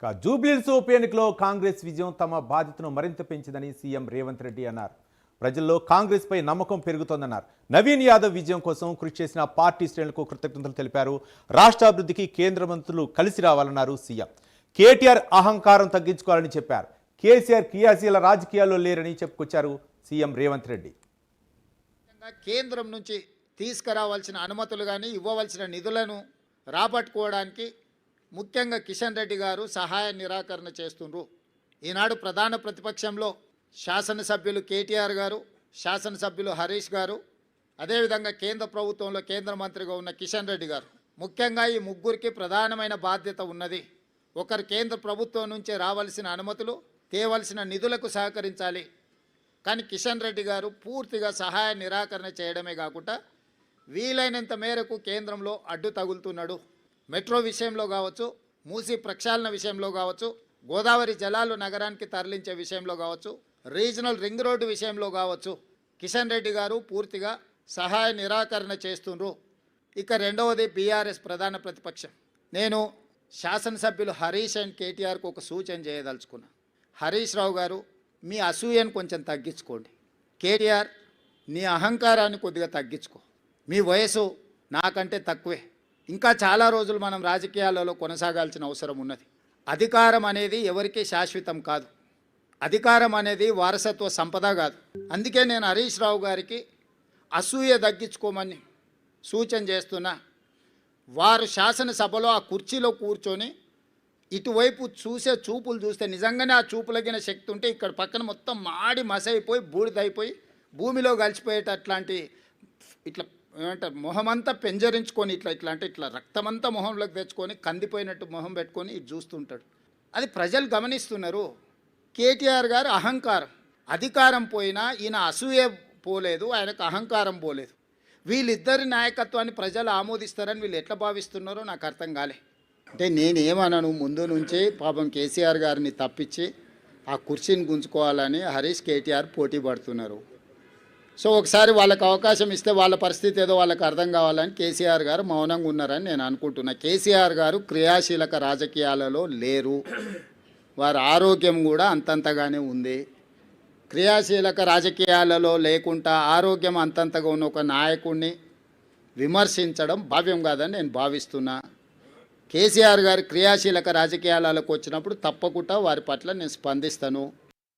ఇక జూబ్లీహిల్స్ ఉప ఎన్నికలో కాంగ్రెస్ విజయం తమ బాధ్యతను మరింత పెంచిందని సీఎం రేవంత్ రెడ్డి అన్నారు. ప్రజల్లో కాంగ్రెస్పై నమ్మకం పెరుగుతోందన్నారు. నవీన్ యాదవ్ విజయం కోసం కృషి చేసిన పార్టీ శ్రేణులకు కృతజ్ఞతలు తెలిపారు. రాష్ట్ర అభివృద్ధికి కేంద్ర మంత్రులు కలిసి రావాలన్నారు సీఎం. కేటీఆర్ అహంకారం తగ్గించుకోవాలని చెప్పారు. కేసీఆర్ క్రియాశీల రాజకీయాల్లో లేరని చెప్పుకొచ్చారు సీఎం రేవంత్ రెడ్డి. కేంద్రం నుంచి తీసుకురావాల్సిన అనుమతులు కానీ ఇవ్వవలసిన నిధులను రాబట్టుకోవడానికి ముఖ్యంగా కిషన్ రెడ్డి గారు సహాయ నిరాకరణ చేస్తుండ్రు. ఈనాడు ప్రధాన ప్రతిపక్షంలో శాసనసభ్యులు కేటీఆర్ గారు శాసనసభ్యులు హరీష్ గారు అదేవిధంగా కేంద్ర ప్రభుత్వంలో కేంద్ర మంత్రిగా ఉన్న కిషన్ రెడ్డి గారు. ముఖ్యంగా ఈ ముగ్గురికి ప్రధానమైన బాధ్యత ఉన్నది. ఒకరు కేంద్ర ప్రభుత్వం నుంచే రావాల్సిన అనుమతులు తేవలసిన నిధులకు సహకరించాలి. కానీ కిషన్ రెడ్డి గారు పూర్తిగా సహాయ నిరాకరణ చేయడమే కాకుండా వీలైనంత మేరకు కేంద్రంలో అడ్డు తగులుతున్నాడు. మెట్రో విషయంలో కావచ్చు మూసి ప్రక్షాళన విషయంలో కావచ్చు గోదావరి జలాలు నగరానికి తరలించే విషయంలో కావచ్చు రీజనల్ రింగ్ రోడ్డు విషయంలో కావచ్చు కిషన్ రెడ్డి గారు పూర్తిగా సహాయ నిరాకరణ చేస్తుండ్రు. ఇక రెండవది బీఆర్ఎస్ ప్రధాన ప్రతిపక్షం. నేను శాసనసభ్యులు హరీష్ అండ్ కేటీఆర్కు ఒక సూచన చేయదలుచుకున్నా. హరీష్ రావు గారు మీ అసూయను కొంచెం తగ్గించుకోండి. కేటీఆర్ నీ అహంకారాన్ని కొద్దిగా తగ్గించుకో. మీ వయసు నాకంటే తక్కువే. ఇంకా చాలా రోజులు మనం రాజకీయాలలో కొనసాగాల్సిన అవసరం ఉన్నది. అధికారం అనేది ఎవరికీ శాశ్వతం కాదు. అధికారం అనేది వారసత్వ సంపద కాదు. అందుకే నేను హరీష్ రావు గారికి అసూయ తగ్గించుకోమని సూచన చేస్తున్నా. వారు శాసనసభలో ఆ కుర్చీలో కూర్చొని ఇటువైపు చూసే చూపులు చూస్తే నిజంగానే ఆ చూపులగిన శక్తి ఉంటే ఇక్కడ పక్కన మొత్తం మాడి మసైపోయి బూడిదైపోయి భూమిలో కలిసిపోయేటట్లాంటి ఇట్లా ఏమంటారు మొహమంతా పెంజరించుకొని ఇట్లా ఇట్లా అంటే ఇట్లా రక్తమంతా మొహంలోకి తెచ్చుకొని కందిపోయినట్టు మొహం పెట్టుకొని ఇటు చూస్తుంటాడు. అది ప్రజలు గమనిస్తున్నారు. కేటీఆర్ గారు అహంకారం. అధికారం పోయినా ఈయన అసూయ పోలేదు ఆయనకు అహంకారం పోలేదు. వీళ్ళిద్దరి నాయకత్వాన్ని ప్రజలు ఆమోదిస్తారని వీళ్ళు ఎట్లా భావిస్తున్నారో నాకు అర్థం కాలే. అంటే నేనేమన్నాను ముందు నుంచి పాపం కేసీఆర్ గారిని తప్పించి ఆ కుర్చీని గుంజుకోవాలని హరీష్ కేటీఆర్ పోటీ పడుతున్నారు. సో ఒకసారి వాళ్ళకి అవకాశం ఇస్తే వాళ్ళ పరిస్థితి ఏదో వాళ్ళకి అర్థం కావాలని కేసీఆర్ గారు మౌనంగా ఉన్నారని నేను అనుకుంటున్నా. కేసీఆర్ గారు క్రియాశీలక రాజకీయాలలో లేరు. వారి ఆరోగ్యం కూడా అంతంతగానే ఉంది. క్రియాశీలక రాజకీయాలలో లేకుండా ఆరోగ్యం అంతంతగా ఉన్న ఒక నాయకుడిని విమర్శించడం భావ్యం కాదని నేను భావిస్తున్నా. కేసీఆర్ గారు క్రియాశీలక రాజకీయాలకు వచ్చినప్పుడు తప్పకుండా వారి పట్ల నేను స్పందిస్తాను.